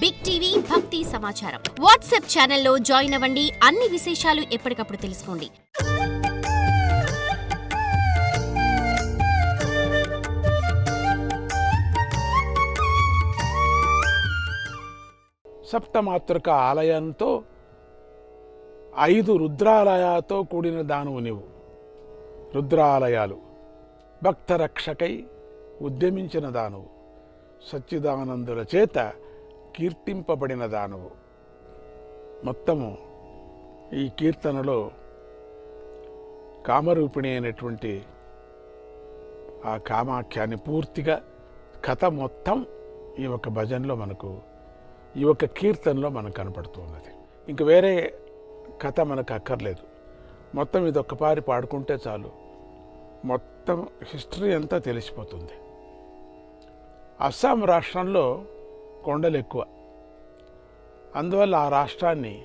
Big TV భక్తి సమాచారం WhatsApp ఛానల్లో జాయిన్ అవ్వండి. అన్ని విశేషాలు ఎప్పటికప్పుడు తెలుసుకోండి. సప్తమాతృక ఆలయంతో ఐదు రుద్రాలయాలతో కూడిన దానవు నీవు. రుద్రాలయాలు భక్త రక్షకై ఉద్యమించిన దానవు. సచ్చిదానందుల చేత కీర్తింపబడిన దానవు. మొత్తము ఈ కీర్తనలో కామరూపిణి అయినటువంటి ఆ కామాఖ్యాన్ని పూర్తిగా కథ మొత్తం ఈ ఒక భజనలో మనకు ఈ యొక్క కీర్తనలో మనకు కనపడుతున్నది. ఇంక వేరే కథ మనకు అక్కర్లేదు. మొత్తం ఇది ఒక్కపారి పాడుకుంటే చాలు. మొత్తం హిస్టరీ అంతా తెలిసిపోతుంది. అస్సాం రాష్ట్రంలో కొండలు ఎక్కువ. అందువల్ల ఆ రాష్ట్రాన్ని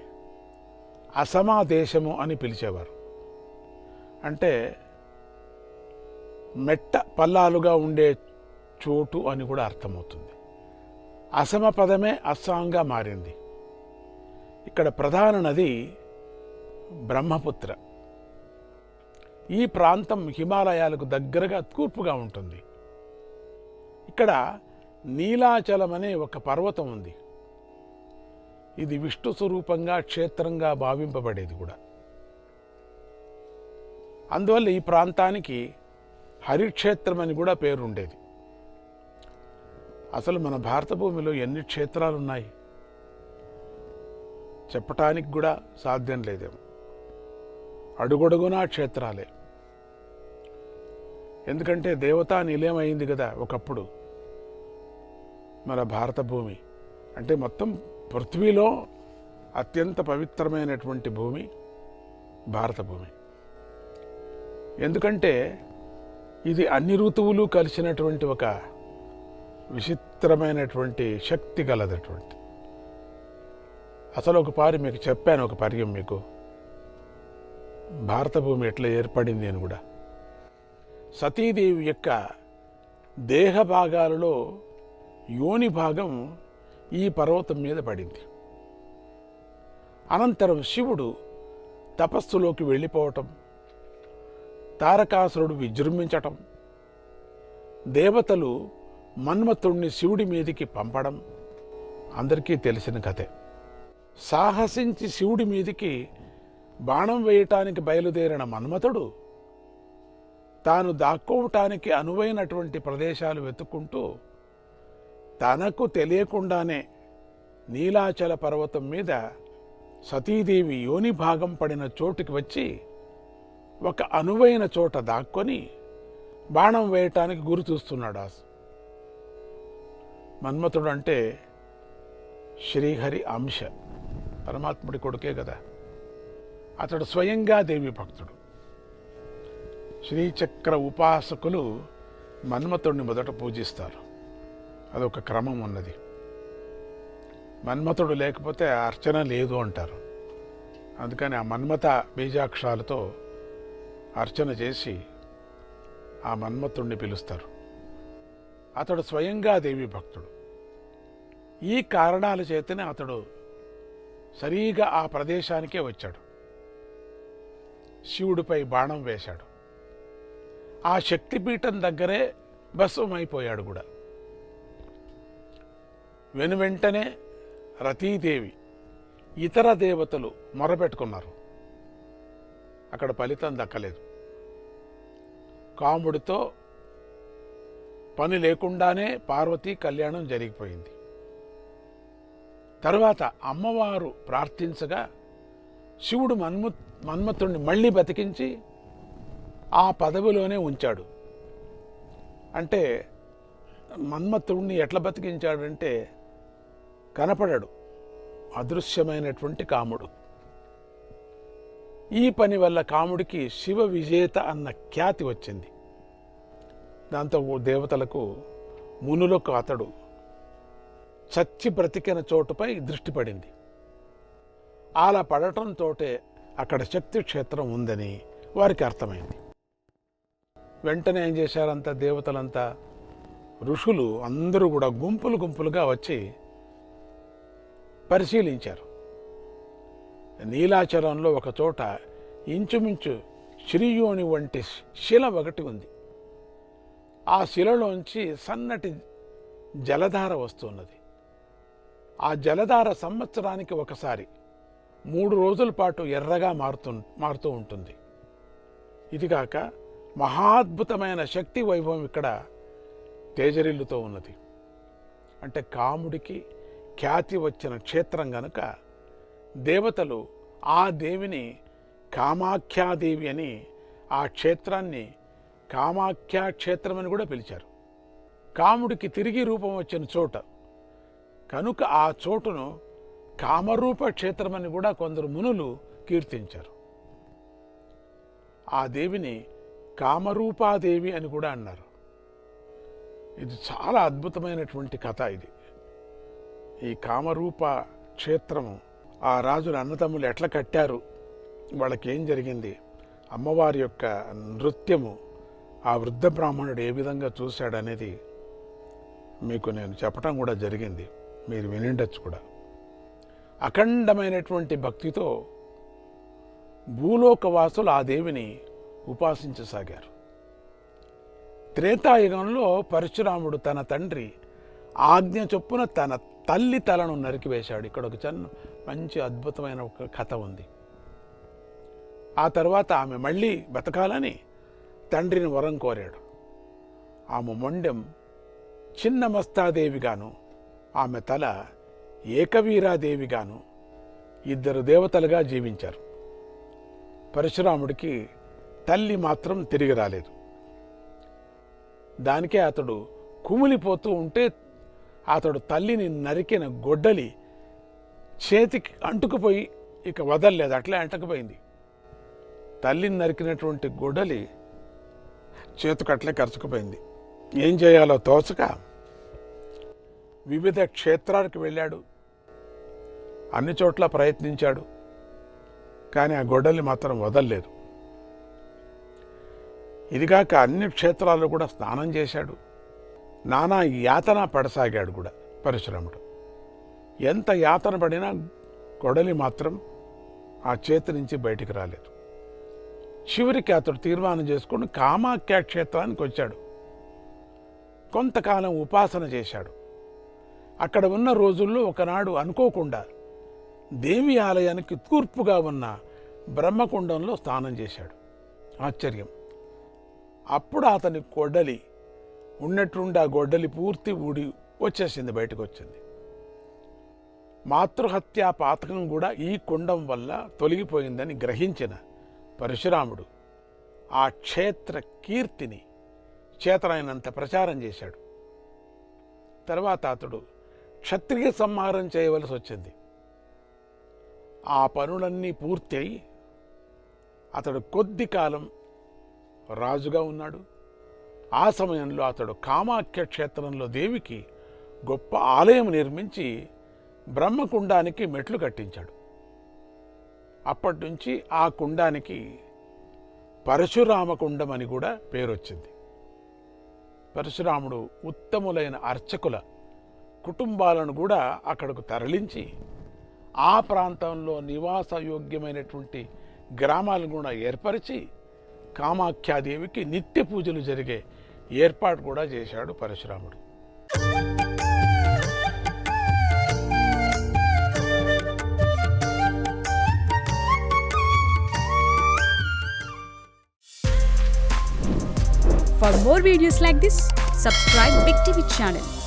అసమా దేశము అని పిలిచేవారు. అంటే మెట్ట పల్లాలుగా ఉండే చోటు అని కూడా అర్థమవుతుంది. అసమ పదమే అస్సాంగా మారింది. ఇక్కడ ప్రధాన నది బ్రహ్మపుత్ర. ఈ ప్రాంతం హిమాలయాలకు దగ్గరగా తూర్పుగా ఉంటుంది. ఇక్కడ నీలాచలం అనే ఒక పర్వతం ఉంది. ఇది విష్ణు స్వరూపంగా క్షేత్రంగా భావింపబడేది కూడా. అందువల్ల ఈ ప్రాంతానికి హరిక్షేత్రం అని కూడా పేరు ఉండేది అసలు మన భారత భూమిలో ఎన్ని క్షేత్రాలు ఉన్నాయి చెప్పటానికి కూడా సాధ్యం లేదేమో. అడుగొడుగునా క్షేత్రాలే. ఎందుకంటే దేవతా నిలయమైంది కదా ఒకప్పుడు. మన భారత భూమి. అంటే మొత్తం పృథ్వీలో అత్యంత పవిత్రమైనటువంటి భూమి భారత భూమి. ఎందుకంటే ఇది అన్ని ఋతువులు కలిసినటువంటి ఒక విచిత్రమైనటువంటి శక్తి గలదటువంటి. అసలు ఒక పారి మీకు చెప్పాను ఒక పర్యం మీకు. భారత భూమి ఎట్లా ఏర్పడింది అని కూడా. సతీదేవి యొక్క దేహ భాగాలలో యోని భాగం ఈ పర్వతం మీద పడింది. అనంతరం శివుడు తపస్సులోకి వెళ్ళిపోవటం తారకాసురుడు విజృంభించటం దేవతలు మన్మథుణ్ణి శివుడి మీదికి పంపడం అందరికీ తెలిసిన కథే. సాహసించి శివుడి మీదికి బాణం వేయటానికి బయలుదేరిన మన్మథుడు తాను దాక్కోవటానికి అనువైనటువంటి ప్రదేశాలు వెతుక్కుంటూ తనకు తెలియకుండానే నీలాచల పర్వతం మీద సతీదేవి యోని భాగం పడిన చోటుకి వచ్చి ఒక అనువైన చోట దాక్కొని బాణం వేయటానికి గురి చూస్తున్నాడు ఆ మన్మథుడు అంటే శ్రీహరి అంశ. పరమాత్ముడి కొడుకే కదా. అతడు స్వయంగా దేవి భక్తుడు. శ్రీచక్ర ఉపాసకులు మన్మథుడిని మొదట పూజిస్తారు. అదొక క్రమం ఉన్నది. మన్మథుడు లేకపోతే అర్చన లేదు అంటారు. అందుకని ఆ మన్మథ బీజాక్షరాలతో అర్చన చేసి ఆ మన్మథుణ్ణి పిలుస్తారు. అతడు స్వయంగా దేవి భక్తుడు. ఈ కారణాల చేతనే అతడు సరిగా ఆ ప్రదేశానికే వచ్చాడు. శివుడిపై బాణం వేశాడు. ఆ శక్తిపీఠం దగ్గరే భస్వమైపోయాడు కూడా. వెను వెంటనే రతీదేవి ఇతర దేవతలు మొరపెట్టుకున్నారు. అక్కడ ఫలితం దక్కలేదు. కాముడితో పని లేకుండానే పార్వతి కళ్యాణం జరిగిపోయింది. తరువాత అమ్మవారు ప్రార్థించగా శివుడు మన్ము మన్మథుణ్ణి మళ్ళీ బతికించి ఆ పదవిలోనే ఉంచాడు. అంటే మన్మథుణ్ణి ఎట్లా బతికించాడంటే కనపడడు. అదృశ్యమైనటువంటి కాముడు. ఈ పని వల్ల కాముడికి శివ విజేత అన్న ఖ్యాతి వచ్చింది. దాంతో దేవతలకు మునులకు అతడు చచ్చి బ్రతికిన చోటుపై దృష్టి పడింది. అలా పడటంతోటే అక్కడ శక్తి క్షేత్రం ఉందని వారికి అర్థమైంది. వెంటనే ఏం చేశారంతా దేవతలంతా? ఋషులు అందరూ కూడా గుంపులు గుంపులుగా వచ్చి పరిశీలించారు. నీలాచలంలో ఒకచోట ఇంచుమించు శ్రీయోని వంటి శిల ఒకటి ఉంది. ఆ శిలలోంచి సన్నటి జలధార వస్తున్నది. ఆ జలధార సంవత్సరానికి ఒకసారి మూడు రోజుల పాటు ఎర్రగా మారుతూ మారుతూ ఉంటుంది. ఇదిగాక మహాద్భుతమైన శక్తి వైభవం ఇక్కడ తేజరిల్లుతో ఉన్నది. అంటే కాముడికి ఖ్యాతి వచ్చిన క్షేత్రం గనుక దేవతలు ఆ దేవిని కామాఖ్యాదేవి అని ఆ క్షేత్రాన్ని కామాఖ్యా క్షేత్రం అని కూడా పిలిచారు. కాముడికి తిరిగి రూపం వచ్చిన చోట కనుక ఆ చోటును కామరూప క్షేత్రమని కూడా కొందరు మునులు కీర్తించారు. ఆ దేవిని కామరూపాదేవి అని కూడా అన్నారు. ఇది చాలా అద్భుతమైనటువంటి కథ ఇది. ఈ కామరూప క్షేత్రము ఆ రాజుల అన్నతమ్ములు ఎట్లా కట్టారు? వాళ్ళకి ఏం జరిగింది? అమ్మవారి యొక్క నృత్యము ఆ వృద్ధ బ్రాహ్మణుడు ఏ విధంగా చూశాడనేది మీకు నేను చెప్పటం కూడా జరిగింది. మీరు వినిండొచ్చు కూడా. అఖండమైనటువంటి భక్తితో భూలోకవాసులు ఆ దేవిని ఉపాసించసాగారు. త్రేతాయుగంలో పరశురాముడు తన తండ్రి ఆజ్ఞ చొప్పున తన తల్లి తలను నరికివేశాడు. ఇక్కడ ఒక చిన్న మంచి అద్భుతమైన ఒక కథ ఉంది. ఆ తర్వాత ఆమె మళ్ళీ బతకాలని తండ్రిని వరం కోరాడు. ఆమె మొండెం చిన్న మస్తాదేవిగాను ఆమె తల ఏకవీరాదేవిగాను ఇద్దరు దేవతలుగా జీవించారు. పరశురాముడికి తల్లి మాత్రం తిరిగి రాలేదు. దానికే అతడు కుమిలిపోతూ ఉంటే అతడు తల్లిని నరికిన గొడ్డలి చేతికి అంటుకుపోయి ఇక వదలలేదు అట్లే అంటుకుపోయింది. తల్లిని నరికినటువంటి గొడ్డలి చేతికి అట్లే కరుచుకుపోయింది. ఏం చేయాలో తోచక వివిధ క్షేత్రాలకు వెళ్ళాడు. అన్ని చోట్ల ప్రయత్నించాడు కానీ ఆ గొడ్డలి మాత్రం వదలలేదు. ఇదిగాక అన్ని క్షేత్రాల్లో కూడా స్నానం చేశాడు. నానా యాతన పడసాగాడు కూడా పరశురాముడు. ఎంత యాతన పడినా గొడలి మాత్రం ఆ చేతి నుంచి బయటికి రాలేదు. చివరికి అతడు తీర్మానం చేసుకుని కామాఖ్య క్షేత్రానికి వచ్చాడు. కొంతకాలం ఉపాసన చేశాడు. అక్కడ ఉన్న రోజుల్లో ఒకనాడు అనుకోకుండా దేవి ఆలయానికి తూర్పుగా ఉన్న బ్రహ్మకుండంలో స్నానం చేశాడు. ఆశ్చర్యం. అప్పుడు అతని కొడలి ఉన్నట్టుండి ఆ గొడ్డలి పూర్తి ఊడి వచ్చేసింది బయటకు వచ్చింది మాతృహత్యా పాతకం కూడా ఈ కుండం వల్ల తొలగిపోయిందని గ్రహించిన పరశురాముడు ఆ క్షేత్ర కీర్తిని చేతనైనంత ప్రచారం చేశాడు. తర్వాత అతడు క్షత్రియ సంహారం చేయవలసి వచ్చింది. ఆ పనులన్నీ పూర్తి అయి అతడు కొద్ది కాలం రాజుగా ఉన్నాడు. ఆ సమయంలో అతడు కామాఖ్య క్షేత్రంలో దేవికి గొప్ప ఆలయం నిర్మించి బ్రహ్మకుండానికి మెట్లు కట్టించాడు. అప్పటి నుంచి ఆ కుండానికి పరశురామకుండం అని కూడా పేరొచ్చింది. పరశురాముడు ఉత్తములైన అర్చకుల కుటుంబాలను కూడా అక్కడకు తరలించి ఆ ప్రాంతంలో నివాసయోగ్యమైనటువంటి గ్రామాలను కూడా ఏర్పరిచి కామాఖ్యాదేవికి నిత్య పూజలు జరిగే ఏర్పాటు కూడా చేశాడు పరశురాముడు For more videos like this, subscribe Big TV channel